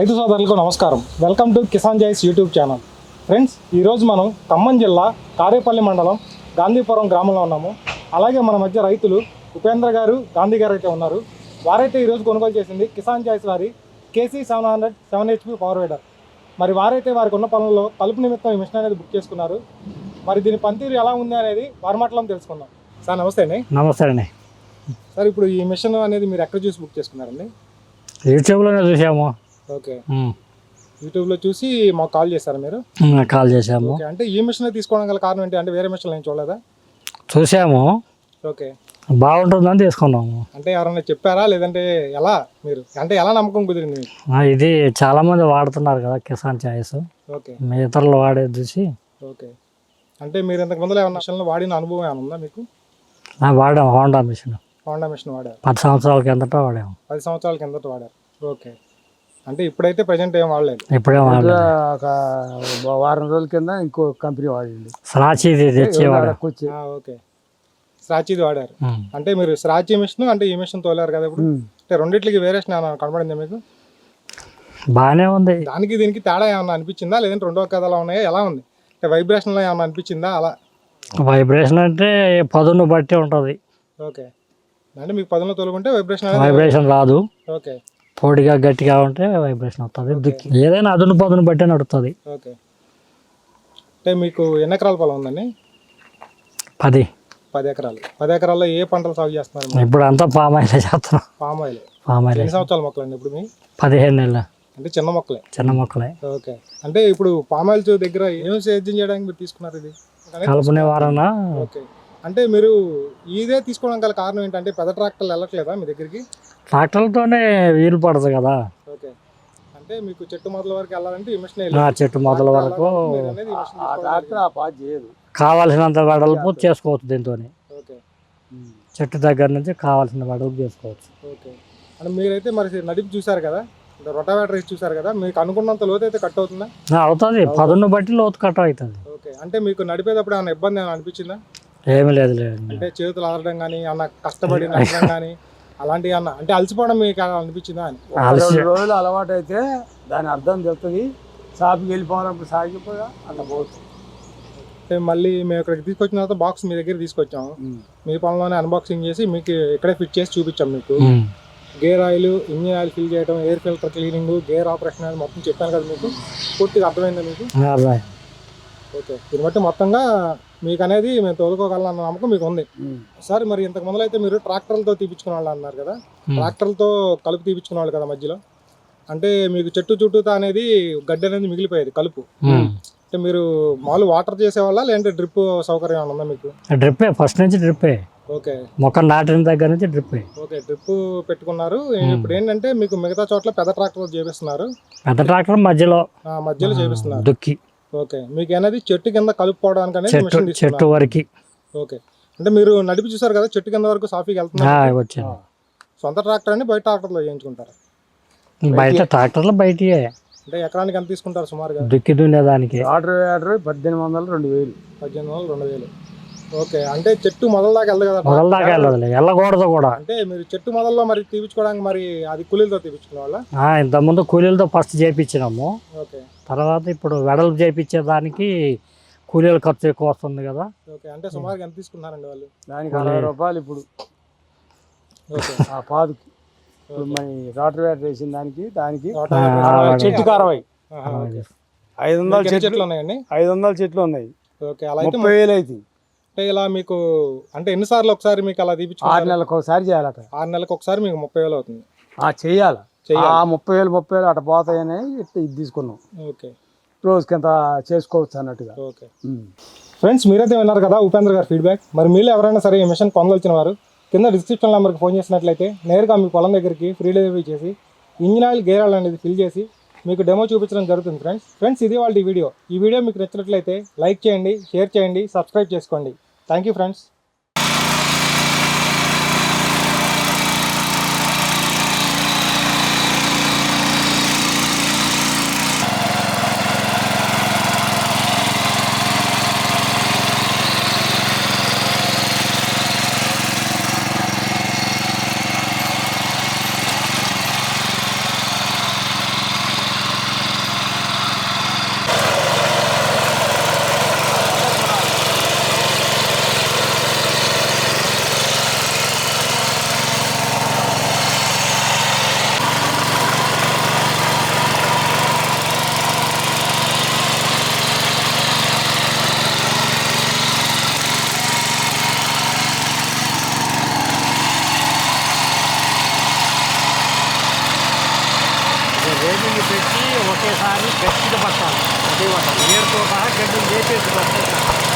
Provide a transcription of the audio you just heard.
రైతు సోదరులకు నమస్కారం. వెల్కమ్ టు కిసాన్ జాయిస్ యూట్యూబ్ ఛానల్. ఫ్రెండ్స్ ఈరోజు మనం ఖమ్మం జిల్లా కారేపల్లి మండలం గాంధీపురం గ్రామంలో ఉన్నాము. అలాగే మన మధ్య రైతులు ఉపేంద్ర గారు గాంధీ గారు అయితే ఉన్నారు. వారైతే ఈరోజు కొనుగోలు చేసింది కిసాన్ జాయిస్ వారి KC seven hundred seven HP power weeder. మరి వారైతే వారికి ఉన్న పనుల్లో కలుపు నిమిత్తం ఈ మిషన్ అనేది బుక్ చేసుకున్నారు. మరి దీని పనితీరు ఎలా ఉంది అనేది వారి మాటలో తెలుసుకుందాం. సార్ నమస్తే అండి. నమస్తే అండి. సార్ ఇప్పుడు ఈ మిషన్ అనేది మీరు ఎక్కడ చూసి బుక్ చేసుకున్నారండి? యూట్యూబ్లోనే చూసాము. ఓకే. ఉమ్, యూట్యూబ్లో చూసి మాకు కాల్ చేశారా మీరు? కాల్ చేసాము ఓకే అంటే ఈ మిషన్ తీసుకోవడం గల కారణం ఏంటి? అంటే వేరే మిషన్ నేను చూడలేదా? చూసాము. ఓకే. బాగుంటుందని తీసుకున్నాము. అంటే ఎవరైనా చెప్పారా? లేదంటే ఎలా మీరు? అంటే ఎలా నమ్మకం కుదిరింది మీకు? ఆ, ఇది చాలా మంది వాడుతున్నారు కదా కిసాన్ చాయిస్. ఓకే. మీ ఇతరులు వాడేది చూసి. ఓకే. అంటే మీరు ఇంతకు ముందులో ఏమన్నా మిషన్లో వాడిన అనుభవం ఏమైనా ఉందా మీకు? ఆ, వాడాము హోండా మిషన్. హోండా మిషన్ వాడారు. పది సంవత్సరాల కిందట వాడాము. పది సంవత్సరాల కిందట వాడారు. ఓకే. అంటే ఇప్పుడైతే ప్రజెంట్ ఏం వాడలేదు. ఇప్పుడే వాడలేదు. ఒక వారం రోజుల కింద ఇంకో కంపెనీ వాడింది స్రాచి ఆ, ఓకే. స్రాచీది వాడారు. అంటే మీరు స్రాచీ మిషన్ అంటే ఈ మిషన్ తోలారు కదా ఇప్పుడు? అంటే రెండిట్లకి వేరియేషన్ ఏమైనా కనబడిందా మీకు? బాగానే ఉంది. దానికి దీనికి తేడా ఏమన్నా అనిపించిందా? లేదంటే రెండో కథలా ఉన్నాయా? ఎలా ఉంది? అంటే వైబ్రేషన్లో ఏమన్నా అనిపించిందా? అలా. వైబ్రేషన్ అంటే పదును బట్టి ఉంటుంది. ఓకే. అంటే మీకు పదంలో తొలగుంటే వైబ్రేషన్ అనేది వైబ్రేషన్ రాదు. ఓకే. పొడిగా గట్టిగా ఉంటే వైబ్రేషన్ వస్తుంది దుక్కి. ఏదైనా అదును పదును బట్టి నడుస్తుంది ఓకే అంటే మీకు ఎన్ని ఎకరాల పొలం ఉందండి? పది. పది ఎకరాలు. పది ఎకరాల్లో ఏ పంటలు సాగు చేస్తున్నారు? ఇప్పుడు అంతా పామ్ ఆయిల్ చేస్తున్నాం. Palm oil. Palm oil. ఎన్ని సంవత్సరాల మొక్కలండి ఇప్పుడు మీ? పదిహేను నెలలు. అంటే చిన్న మొక్కలే. చిన్న మొక్కలే. ఓకే అంటే ఇప్పుడు పామ్ ఆయిల్ దగ్గర ఏం సేద్యం చేయడానికి మీరు తీసుకున్నారు ఇది? కలుపు నివారణ ఓకే అంటే మీరు ఇదే తీసుకోవడం గల కారణం ఏంటంటే పెద్ద ట్రాక్టర్లు వెళ్ళట్లేదా మీ దగ్గరికి? ట్రాక్టర్లతోనే వీలు పడదు కదా. ఓకే. అంటే మీకు చెట్టు మొదల వరకు వెళ్ళాలంటే ఈ మిషన్ ఆ చెట్టు మొదల వరకు కావాల్సినంత వెడల్పు చేసుకోవచ్చు దీంతో చెట్టు దగ్గర నుంచి కావాల్సిన వెడల్పు చేసుకోవచ్చు. ఓకే. అంటే మీరైతే మరి నడిపి చూసారు కదా? అంటే రొటావేటర్ వేసి చూసారు కదా? మీకు అనుకున్నంత లోతు అయితే కట్ అవుతుందా? ఆ, అవుతుంది. పదును బట్టి లోతు కట్ట అవుతుంది. ఓకే. అంటే మీకు నడిపేటప్పుడు ఏమైనా ఇబ్బంది ఏమైనా అనిపించిందా? ఏమీ లేదు అంటే చేతులు అలరడం కానీ అన్న కష్టపడి నడవడం కానీ అలాంటివి అన్న అంటే అలసిపోవడం మీకు అలా అనిపించిందా? అని అలసి- రెండు రోజులు అలవాటు అయితే దాని అర్థం తెలుస్తుంది షాప్కి వెళ్ళిపోవాలప్పుడు సాగిపోగా అట్లా పోతుంది అంటే మళ్ళీ మేము ఇక్కడికి తీసుకొచ్చిన తర్వాత బాక్స్ మీ దగ్గర తీసుకొచ్చాము మీ పనిలోనే అన్బాక్సింగ్ చేసి మీకు ఇక్కడే ఫిట్ చేసి చూపించాం మీకు. Gear oil engine oil fill చేయడం air filter cleaning gear operation అనేది మొత్తం చెప్పాను కదా మీకు. పూర్తిగా అర్థమైందా మీకు? దీన్ని బట్టి మొత్తంగా మీకు అనేది మేము తోలుకోగలన్న నమ్మకం మీకు ఉంది సార్ మరి ఇంతకు ముందు అయితే మీరు ట్రాక్టర్లతో తీపించుకునే వాళ్ళు అన్నారు కదా. ట్రాక్టర్లతో కలుపు తీపించుకునే వాళ్ళు కదా మధ్యలో? అంటే మీకు చెట్టు చుట్టూతా అనేది గడ్డి అనేది మిగిలిపోయేది కలుపు. అంటే మీరు మామూలు వాటర్ చేసేవాళ్ళ లేదంటే డ్రిప్ సౌకర్యం ఏమైనా ఉందా మీకు? డ్రిప్పే ఫస్ట్ నుంచి డ్రిప్పే. ఓకే. మొక్క నాటిన దగ్గర నుంచి డ్రిప్పే. ఓకే డ్రిప్ పెట్టుకున్నారు. ఇప్పుడు ఏంటంటే మీకు మిగతా చోట్ల పెద్ద ట్రాక్టర్ చేపిస్తున్నారు. పెద్ద ట్రాక్టర్ మధ్యలో. ఆ, మధ్యలో చేపిస్తున్నారు. దుక్కి. ఓకే. మీకు అనేది చెట్టు కింద కలుపుకోవడానికి అనేది చెట్టు మిషన్ చెట్టు తీసుకున్నారు వరకు. ఓకే. అంటే మీరు నడిపి చూసారు కదా చెట్టు కింద వరకు సాఫీకి ఆ, వెళ్తున్నారు సొంత ట్రాక్టర్ అని బయట ట్రాక్టర్లో చేయించుకుంటారు బయట ట్రాక్టర్లు బయటియే. అంటే ఎకరానికి ఎంత తీసుకుంటారు సుమారుగా? దుక్కి దున్నేదానికి. వాటర్ వాటర్ పద్దెనిమిది వందలు రెండు వేలు. పద్దెనిమిది వందలు రెండు వేలు. ఓకే అంటే చెట్టు మొదల దాకా వెళ్ళదు కదా? మొదల దాకా వెళ్ళదులే వెళ్ళకూడదు కూడా. అంటే మీరు చెట్టు మొదల్లో మరి తీపించుకోవడానికి మరి అది కూలీలతో తీపించుకునే వాళ్ళ? ఇంతకుముందు కూలీలతో ఫస్ట్ చేయించినాము ఓకే. తర్వాత ఇప్పుడు వెడల్పు చేయించేదానికి కూలీల ఖర్చు ఎక్కువ వస్తుంది కదా. ఓకే అంటే సుమారుగా ఎంత తీసుకున్నారండి వాళ్ళు? దానికి అరవై రూపాయలు ఇప్పుడు. ఓకే. ఆ పాదుకి. ఇప్పుడు మన వాటర్ వాటర్ వేసిన దానికి దానికి చెట్టుకి అరవై. ఐదు వందల చెట్లు చెట్లు ఉన్నాయండి? ఐదు వందల చెట్లు ఉన్నాయి. ఓకే అలా అయితే ముప్పై వేలు అవుతుంది ఇలా మీకు అంటే ఎన్నిసార్లు ఒకసారి మీకు అలా ఆరు తీపించుకుంటారు నెలలకు ఒకసారి చేయాలట ఆరు నెలలకు ఒకసారి మీకు ముప్పై వేలు అవుతుంది. చెయ్యాలి. ఆ ముప్పై వేలు ముప్పై వేలు అట పోతాయని ఇది తీసుకున్నాం. ఓకే. రోజుకి ఎంత చేసుకోవచ్చు అన్నట్టుగా. ఓకే. ఫ్రెండ్స్ మీరైతే విన్నారు కదా ఉపేంద్ర గారి ఫీడ్బ్యాక్. మరి మీలో ఎవరైనా సరే ఈ మిషన్ పొందవలసిన వారు కింద డిస్క్రిప్షన్ నెంబర్కి ఫోన్ చేసినట్లయితే నేరుగా మీ పొలం దగ్గరికి ఫ్రీ డెలివరీ చేసి ఇంజిన్ ఆయిల్ గేర్ ఆయిల్ అనేది ఫిల్ చేసి మీకు డెమో చూపించడం జరుగుతుంది ఫ్రెండ్స్. ఫ్రెండ్స్ ఇది వాళ్ళ వీడియో. ఈ వీడియో మీకు నచ్చినట్లయితే లైక్ చేయండి షేర్ చేయండి సబ్స్క్రైబ్ చేసుకోండి. Thank you, friends. గడ్డిని పెట్టి ఒకేసారి గట్టిగా పట్టాలి. అదే పట్టాలి ఏరుతో సహా గడ్డిని వేపేసి పట్టాలి.